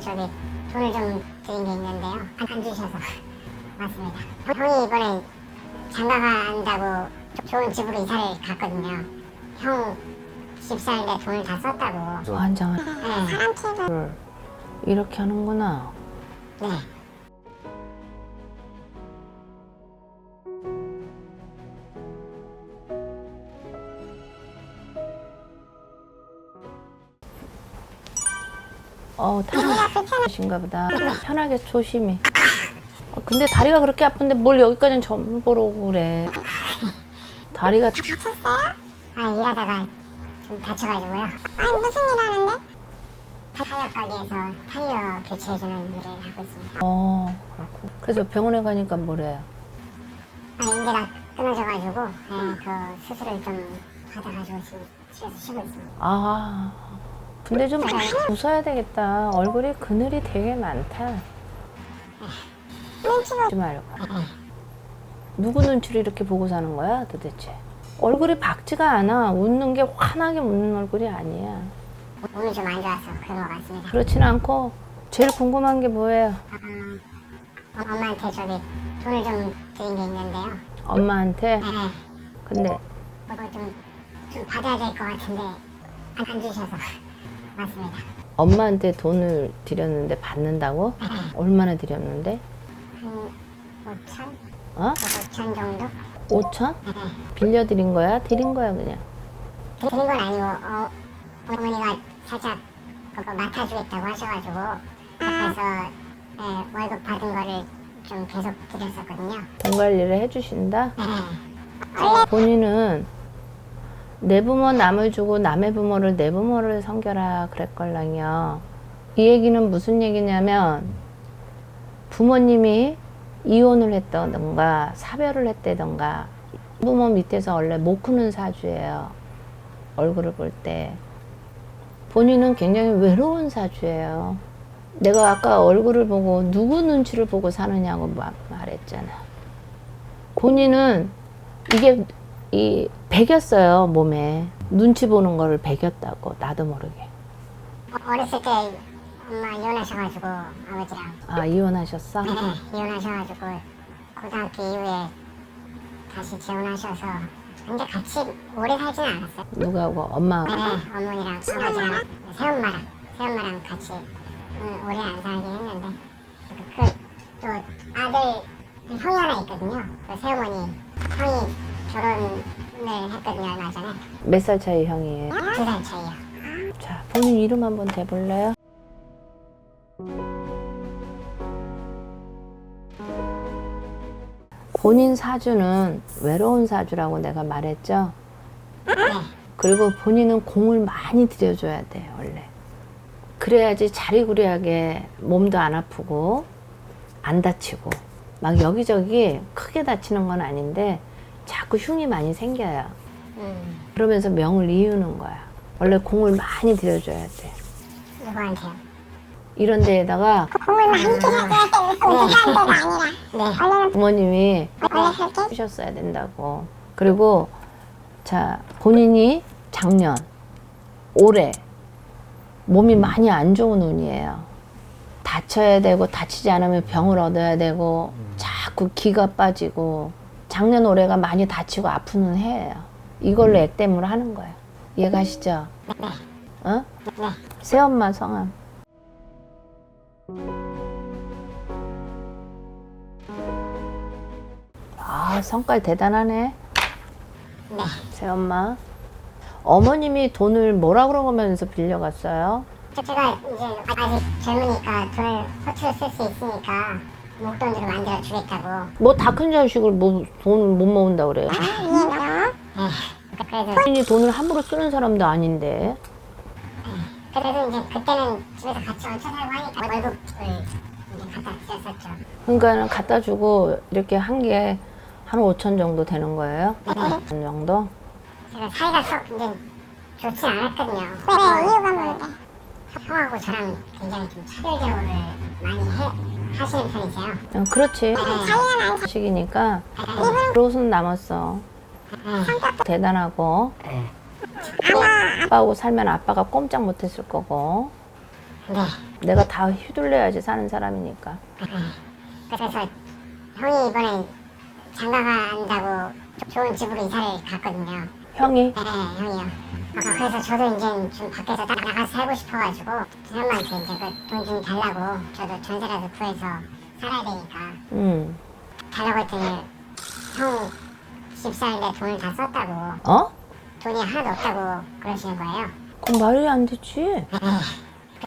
저기 돈을 좀 드린 게 있는데요. 안, 안 주셔서 맞습니다. 형이 이번에 장가 간다고 좋은 집으로 이사를 갔거든요. 형 집 사는데 돈을 다 썼다고. 환장을 네. 이렇게 하는구나. 네. 어, 편하신가 보다. 편하게 조심히. 어, 근데 다리가 그렇게 아픈데 뭘 여기까지는 전보러 오고 그래. 다리가 아 일하다가 좀 다쳐가지고요. 아니 무슨 일 하는데? 타이어 가게에서 타이어 교체해주는 일을 하고 있습니다. 어, 그렇고. 그래서 병원에 가니까 뭐래요? 아 인대가 끊어져가지고 예, 그 수술을 좀 받아가지고 지금 집에서 쉬고 있습니다. 아, 근데 좀 웃어야 되겠다. 얼굴에 그늘이 되게 많다. 웃지 말고. 누구 눈치를 이렇게 보고 사는 거야, 도대체? 얼굴이 밝지가 않아. 웃는 게 환하게 웃는 얼굴이 아니야. 몸이 좀안 좋아서 그런 것 같습니다. 그렇진 않고, 제일 궁금한 게 뭐예요? 어, 엄마한테 저기 돈을 좀 드린 게 있는데요. 엄마한테? 네, 근데, 그거 좀, 좀 받아야 될 것 같은데 안, 안 주셔서 맞습니다. 엄마한테 돈을 드렸는데 받는다고? 얼마나 드렸는데? 한 5천? 어? 5천 정도? 5천? 빌려드린 거야? 드린 거야, 그냥? 드린 건 아니고 어, 어머니가 살짝 그거 맡아주겠다고 하셔가지고 앞에서 예, 월급 받은 거를 좀 계속 드렸었거든요. 돈 관리를 해주신다? 네. 본인은 내 부모 남을 주고 남의 부모를 내 부모를 섬겨라 그랬걸랑요. 이 얘기는 무슨 얘기냐면 부모님이 이혼을 했다던가 사별을 했다던가 부모 밑에서 원래 못 크는 사주예요. 얼굴을 볼 때. 본인은 굉장히 외로운 사주예요. 내가 아까 얼굴을 보고 누구 눈치를 보고 사느냐고 마- 말했잖아. 본인은 이게 이 배겼어요 몸에 눈치 보는 거를 배겼다고 나도 모르게 어, 어렸을 때 엄마 이혼하셔가지고 아버지랑 아 이혼하셨어? 네, 이혼하셔가지고 고등학교 이후에 다시 재혼하셔서 근데 같이 오래 살지는 않았어요. 누가하고 엄마 네, 어머니랑 아버지랑 새엄마랑 새엄마랑 같이 음, 오래 안 살긴 했는데 그 또 아들 형이 하나 있거든요. 그 새어머니 형이 결혼을 했거든요 얼마 전에 몇 살 차이 형이에요? 두 살 차이요. 자 본인 이름 한번 대볼래요? 본인 사주는 외로운 사주라고 내가 말했죠? 네, 그리고 본인은 공을 많이 들여줘야 돼 원래 그래야지 자리구리하게 몸도 안 아프고 안 다치고 막 여기저기 크게 다치는 건 아닌데 자꾸 흉이 많이 생겨요. 음, 그러면서 명을 이유는 거야. 원래 공을 많이 들여줘야 돼. 누구한테요? 이런 데에다가 공을 많이 들여줘야 되는 꼭 누구한테가 아니라. 네, 원래는 부모님이 원래 그렇게? 주셨어야 된다고. 그리고 자 본인이 작년 올해 몸이 많이 안 좋은 운이에요. 다쳐야 되고 다치지 않으면 병을 얻어야 되고 자꾸 기가 빠지고 작년 올해가 많이 다치고 아픈 해예요 이걸로 액땜을 하는 거예요 이해가시죠? 어? 네. 새엄마 성함 아 성깔 대단하네 네. 새엄마 어머님이 돈을 뭐라 그러면서 빌려갔어요? 제가 이제 아직 젊으니까 돈을 호출을 쓸수 있으니까 목돈으로 만들어 주겠다고. 뭐 다 큰 자식을 뭐 돈 못 모은다 그래요 네. 그래서 본인이 돈을 함부로 쓰는 사람도 아닌데 그래도 이제 그때는 집에서 같이 얹혀 살고 하니까 월급을 이제 갖다 드렸었죠. 그러니까 갖다 주고 이렇게 한 게 한 5천 정도 되는 거예요? 네. 그 정도? 제가 사이가 썩 이제 좋지 않았거든요. 왜 이유가 뭔데? 형하고 저랑 굉장히 좀 차별적으로 많이 해, 하시는 편이세요. 어, 그렇지 자기는 안 자식이니까 그러고선 남았어 대단하고 아빠하고 살면 아빠가 꼼짝 못했을 거고 네. 내가 다 휘둘려야지 사는 사람이니까. 그래서 형이 이번에 장가 간다고 좋은 집으로 이사를 갔거든요. 형이 네, 형이요. 아, 그래서 저도 이제 좀 밖에서 나- 나가서 살고 싶어가지고 형한테 이제 그 돈 좀 달라고 저도 전세라도 구해서 살아야 되니까 음. 달라고 했더니 형 집 사는데 돈을 다 썼다고 어? 돈이 하나도 없다고 그러시는 거예요. 그럼 말이 안 되지.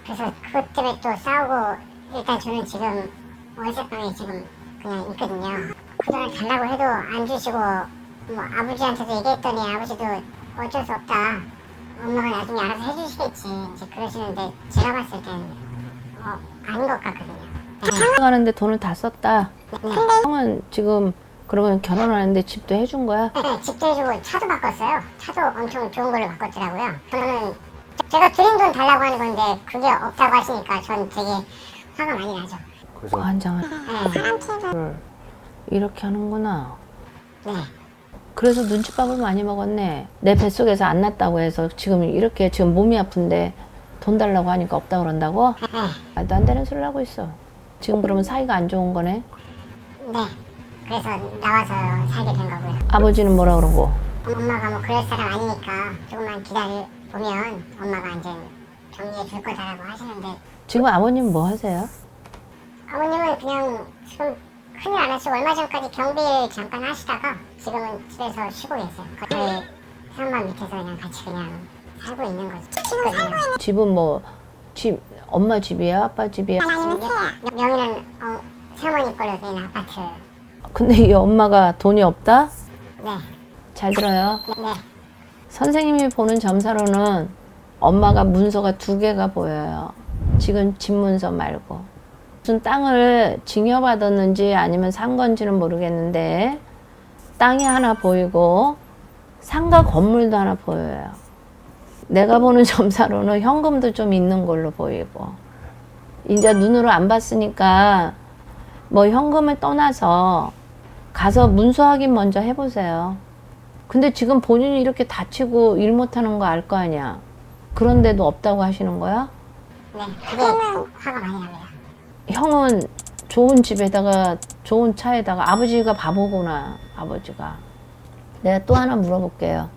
그래서 그것 때문에 또 싸우고 일단 저는 지금 월세방에 지금 그냥 있거든요. 그동안 달라고 해도 안 주시고 뭐 아버지한테도 얘기했더니 아버지도 어쩔 수 없다. 엄마가 나중에 알아서 해주시겠지. 이제 그러시는데 제가 봤을 때는 어, 아닌 것 같거든요. 네. 가는데 돈을 다 썼다. 네. 형은 지금 그러면 결혼하는데 집도 해준 거야? 네, 집도 해주고 차도 바꿨어요. 차도 엄청 좋은 걸로 바꿨더라고요. 저는 제가 드린 돈 달라고 하는 건데 그게 없다고 하시니까 전 되게 화가 많이 나죠. 그래서 관장을 네. 이렇게 하는구나. 네. 그래서 눈치밥을 많이 먹었네. 내 뱃속에서 안 났다고 해서 지금 이렇게 지금 몸이 아픈데 돈 달라고 하니까 없다 그런다고? 네. 말도 안 되는 소리를 하고 있어. 지금 그러면 사이가 안 좋은 거네. 네. 그래서 나와서 살게 된 거고요. 아버지는 뭐라 그러고? 엄마가 뭐 그럴 사람 아니니까 조금만 기다려 보면 엄마가 이제 정리해 줄 거다라고 하시는데 지금 아버님 뭐 하세요? 아버님은 그냥 지금 큰일 안 하시고 얼마 전까지 경비를 잠깐 하시다가 지금은 집에서 쉬고 계세요. 거의 사람만 밑에서 그냥 같이 그냥 살고 있는 거죠. 지금 살고 있는 집은 뭐 집 엄마 집이야 아빠 집이야? 아니면 명의는 어, 새어머니 걸로 된 아파트. 근데 이 엄마가 돈이 없다? 네. 잘 들어요. 네. 네. 선생님이 보는 점사로는 엄마가 문서가 두 개가 보여요. 지금 집 문서 말고. 무슨 땅을 증여받았는지 아니면 산 건지는 모르겠는데 땅이 하나 보이고 상가 건물도 하나 보여요. 내가 보는 점사로는 현금도 좀 있는 걸로 보이고 이제 눈으로 안 봤으니까 뭐 현금을 떠나서 가서 문서 확인 먼저 해보세요. 근데 지금 본인이 이렇게 다치고 일 못하는 거 알 거 아니야. 그런데도 없다고 하시는 거야? 네. 그게 화가 많이 납니다. 형은 좋은 집에다가 좋은 차에다가 아버지가 바보구나. 아버지가. 내가 또 하나 물어볼게요.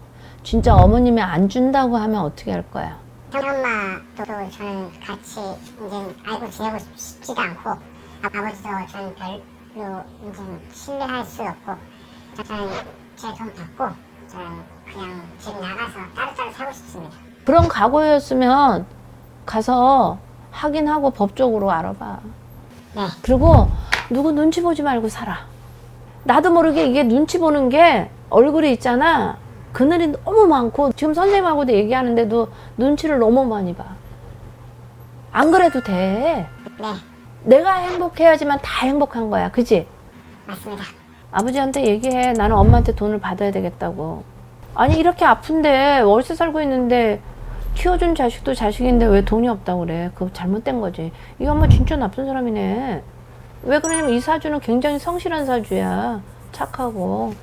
진짜 어머님이 안 준다고 하면 어떻게 할 거야? 형엄마도 저는 같이 이제 알고 지내고 싶지도 않고 아- 아버지도 저는 별로 이제 신뢰할 수 없고 저는 제 돈 받고 저는 그냥 집 나가서 따로따로 살고 싶습니다. 그런 각오였으면 가서 확인하고 법적으로 알아봐. 네. 그리고 누구 눈치 보지 말고 살아. 나도 모르게 이게 눈치 보는 게 얼굴에 있잖아. 그늘이 너무 많고 지금 선생님하고도 얘기하는데도 눈치를 너무 많이 봐. 안 그래도 돼. 네, 내가 행복해야지만 다 행복한 거야. 그지? 맞습니다. 아버지한테 얘기해. 나는 엄마한테 돈을 받아야 되겠다고. 아니, 이렇게 아픈데 월세 살고 있는데 키워준 자식도 자식인데 왜 돈이 없다고 그래. 그거 잘못된 거지. 이 엄마 진짜 나쁜 사람이네. 왜 그러냐면 이 사주는 굉장히 성실한 사주야. 착하고.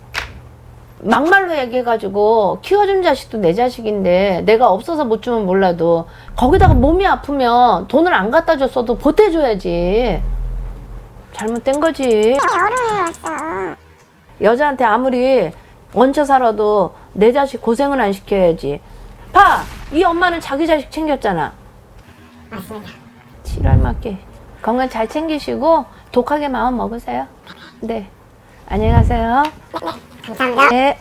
막말로 얘기해가지고 키워준 자식도 내 자식인데 내가 없어서 못 주면 몰라도 거기다가 몸이 아프면 돈을 안 갖다 줬어도 보태줘야지. 잘못된 거지. 여자한테 아무리 얹혀 살아도 내 자식 고생은 안 시켜야지. 봐! 이 엄마는 자기 자식 챙겼잖아. 맞습니다. 지랄 맞게. 건강 잘 챙기시고 독하게 마음 먹으세요. 네. 안녕히 가세요. 감사합니다. 네.